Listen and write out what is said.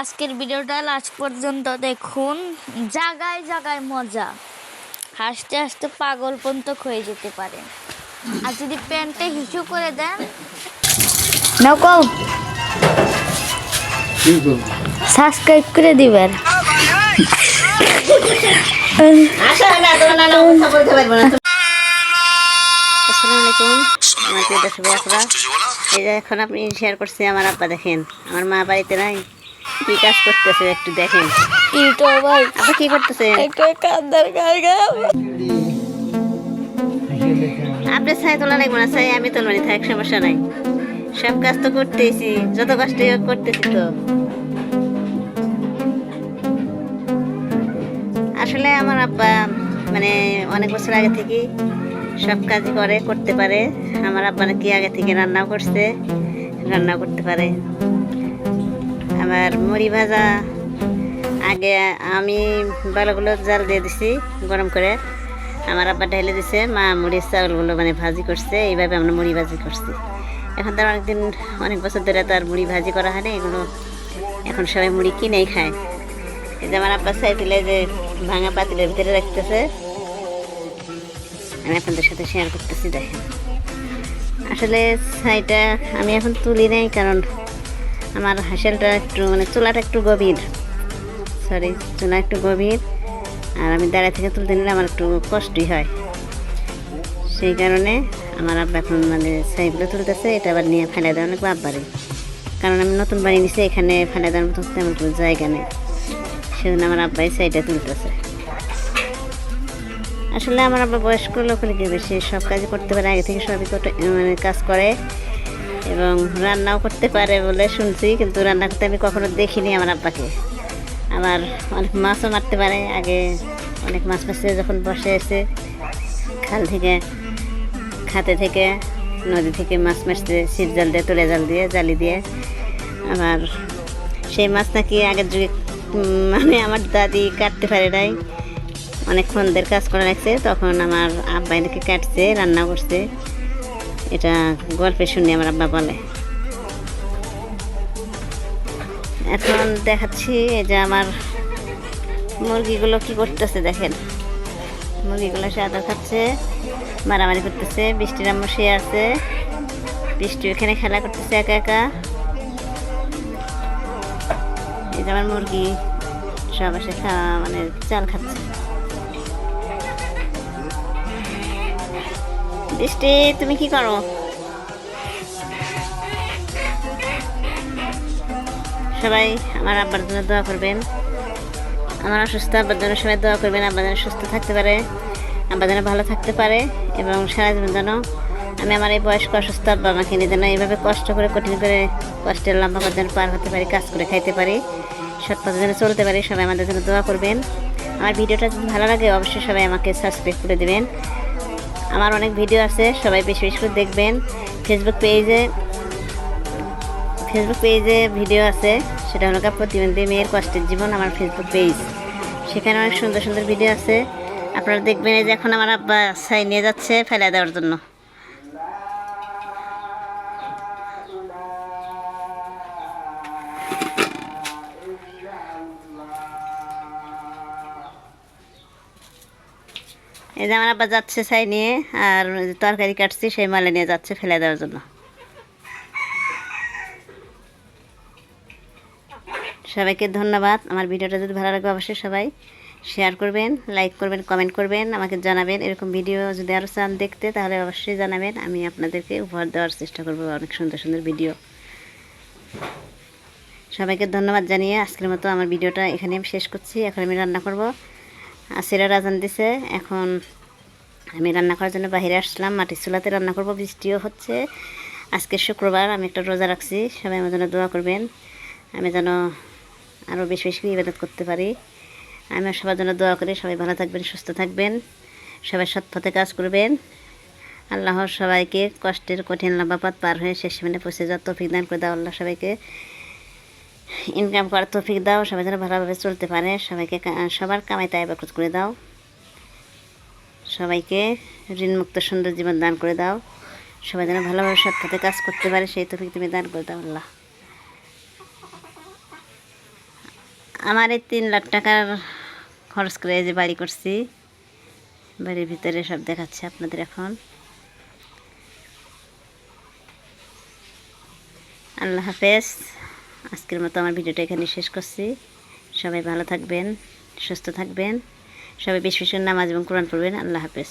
আজকের ভিডিওটা লাস্ট পর্যন্ত দেখুন। জাগায় জাগায় মজা। হাসতে হাসতে পাগল পর্যন্ত হয়ে যেতে পারে। আর যদি প্যান্টে হিসু করে দেন নকল সাবস্ক্রাইব করে দিবেন। আসসালামু আলাইকুম আমার প্রিয় দর্শক ভাইয়ারা এই যে এখন আপনি শেয়ার করছি আমার আব্বা দেখেন। আমার মা বাড়িতে নাই। কি কাজ করতেছে একটু দেখেন। ভাই আব্বা কি করতেছে একটু কান্দার গায়ে গায়ে আপনি ছাই তোলা লাগবে না ছাই আমি তোলবানি থাক সমস্যা নাই। সব কাজ তো করতেছি যত কষ্ট হোক করতেছি তো। আসলে আমার আব্বা মানে অনেক বছর আগে থেকে সব কাজ করে করতে পারে। আমার আব্বা নাকি আগে থেকে রান্নাও করছে রান্না করতে পারে। আবার মুড়ি ভাজা। আগে আমি বালাগুলো জাল দিয়ে দিছি গরম করে। আমার আব্বা ঢেলে দিছে, মা মুড়ির চাউলগুলো মানে ভাজি করছে, এইভাবে আমরা মুড়ি ভাজি করছি। এখন তার অনেকদিন, অনেক বছর ধরে তো আর মুড়ি ভাজি করা হয় না, এগুলো এখন সবাই মুড়ি কিনেই খায়। এই যে আমার আব্বা চাইছিলে যে ভাঙা পাতিলের ভিতরে রাখতেছে। আমি আপনাদের সাথে শেয়ার করতেছি, দেখেন। আসলে ছাইটা আমি এখন তুলি নাই, কারণ আমার হাসেলটা একটু মানে চুলাটা একটু গভীর। সরি চুলা একটু গভীর। আর আমি দাঁড়ায় থেকে তুলতে নিলে আমার একটু কষ্টই হয়। সেই কারণে আমার আব্বা এখন মানে ছাইগুলো তুলতেছে, এটা আবার নিয়ে ফেলে দেওয়া অনেক বাড়ি। কারণ আমি নতুন বাড়ি নিছি, এখানে ফেলে দেওয়ার মতো তেমন কোনো জায়গা নেই। সেজন্য আমার আব্বাই সাইডে তুলতেছে। আসলে আমার আব্বা বয়স্ক লোক হলে কি বেশি সব কাজ করতে পারে, আগে থেকে সবই মানে কাজ করে। এবং রান্নাও করতে পারে বলে শুনছি, কিন্তু রান্না করতে আমি কখনো দেখিনি আমার আব্বাকে। আবার অনেক মাছও মারতে পারে, আগে অনেক মাছ মারছে যখন বসে এসে। খাল থেকে, খাতে থেকে, নদী থেকে মাছ মারছে ছিপ জাল দিয়ে, তুলে জাল দিয়ে, জালি দিয়ে। আবার সেই মাছ নাকি আগের যুগে মানে আমার দাদি কাটতে পারে নাই। অনেকক্ষণ দের কাজ করে রাখছে তখন আমার আব্বাই নাকি কাটছে রান্না করছে। এটা গল্পে শুনি আমার আব্বা বলে। এখন দেখাচ্ছি এই যে আমার মুরগিগুলো কি করতেছে দেখেন। মুরগিগুলো সে আদর খাচ্ছে, মারামারি করতেছে, বৃষ্টির আম্মু শুয়ে আছে, বৃষ্টি ওখানে খেলা করতেছে একা একা। এই যে আমার মুরগি সব এসে খাওয়া মানে চাল খাচ্ছে। বৃষ্টি, তুমি কি করো? সবাই আমার আব্বার জন্য দোয়া করবেন। আমার অসুস্থ আব্বার জন্য সবাই দোয়া করবেন, আব্বা যেন সুস্থ থাকতে পারে, আব্বা যেন ভালো থাকতে পারে এবং সারা জীবন যেন আমি আমার এই বয়স্ক অসুস্থ আব্বা আমাকে নিয়ে যেন এইভাবে কষ্ট করে, কঠিন করে, কষ্টের লম্বা পথ যেন পার হতে পারি, কাজ করে খাইতে পারি, সৎ পথে যেন চলতে পারি, সবাই আমাদের জন্য দোয়া করবেন। আমার ভিডিওটা যদি ভালো লাগে, অবশ্যই সবাই আমাকে সাবস্ক্রাইব করে দেবেন। আমার অনেক ভিডিও আছে, সবাই বেশি বেশি করে দেখবেন। ফেসবুক পেজে ফেসবুক পেজে ভিডিও আছে, সেটা হলো প্রতিবন্ধী মেয়ের কষ্টের জীবন আমার ফেসবুক পেজ সেখানে অনেক সুন্দর সুন্দর ভিডিও আছে। আপনারা দেখবেন এই যে এখন আমার আব্বা সাই নিয়ে যাচ্ছে ফেলে দেওয়ার জন্য। এই যে আমার আব্বা যাচ্ছে ছাই নিয়ে, আর তরকারি কাটছি, সেই মালে নিয়ে যাচ্ছে ফেলে দেওয়ার জন্য। সবাইকে ধন্যবাদ। আমার ভিডিওটা যদি ভালো লাগে, অবশ্যই সবাই শেয়ার করবেন লাইক করবেন কমেন্ট করবেন, আমাকে জানাবেন। এরকম ভিডিও যদি আরও চান দেখতে, তাহলে অবশ্যই জানাবেন। আমি আপনাদেরকে উপহার দেওয়ার চেষ্টা করব অনেক সুন্দর সুন্দর ভিডিও। সবাইকে ধন্যবাদ জানিয়ে আজকের মতো আমার ভিডিওটা এখানে আমি শেষ করছি। এখন আমি রান্না করব। আসিরা রাজান দিছে। এখন আমি রান্না করার জন্য বাইরে আসলাম মাটির চুলাতে রান্না করব, বৃষ্টিও হচ্ছে। আজকে শুক্রবার, আমি একটা রোজা রাখছি, সবাই আমার জন্য দোয়া করবেন। আমি যেন আরও বেশি বেশি ইবাদত করতে পারি। আমি সবার জন্য দোয়া করি, সবাই ভালো থাকবেন, সুস্থ থাকবেন, সবাই সৎ পথে কাজ করবেন। আল্লাহর সবাইকে কষ্টের কঠিন লম্বাপাত পার হয়ে শেষ মানে পৌঁছে যাওয়ার তৌফিক দান করে দাও আল্লাহ সবাইকে। ইনকাম করার তৌফিক দাও, সবাই যেন ভালোভাবে চলতে পারে, সবাইকে সবার কামাই তাই বাকত করে দাও। সবাইকে ঋণমুক্ত সুন্দর জীবন দান করে দাও। সবাই যেন ভালোভাবে সৎ কাজ করতে পারে, সেই তৌফিক তুমি দান করে দাও আল্লাহ। আমার এই তিন লাখ টাকার খরচ করে যে বাড়ি করছি, বাড়ির ভিতরে সব দেখাচ্ছে আপনাদের এখন। আল্লাহ হাফেজ। আজকের মতো আমার ভিডিওটা এখানে শেষ করছি। সবাই ভালো থাকবেন, সুস্থ থাকবেন। সবাই বেশ বেশি নামাজ এবং কোরআন পড়বেন। আল্লাহ হাফেজ।